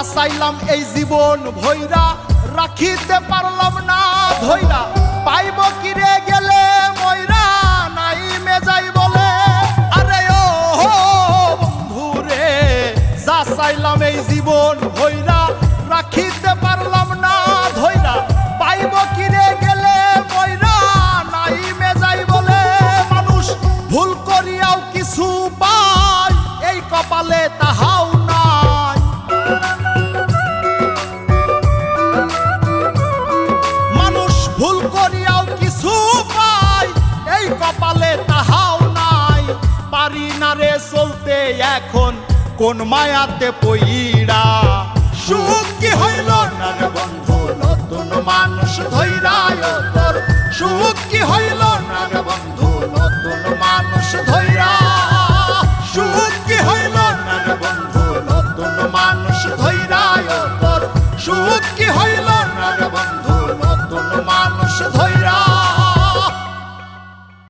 যা এই জীবন ভৈরা রাখিতে পারলাম না ধৈরা। পাইব কিরে গেলে কোন মায়াতে পইরা সুখ কি হইল না রে বন্ধু নতুন মানুষ ধৈরায়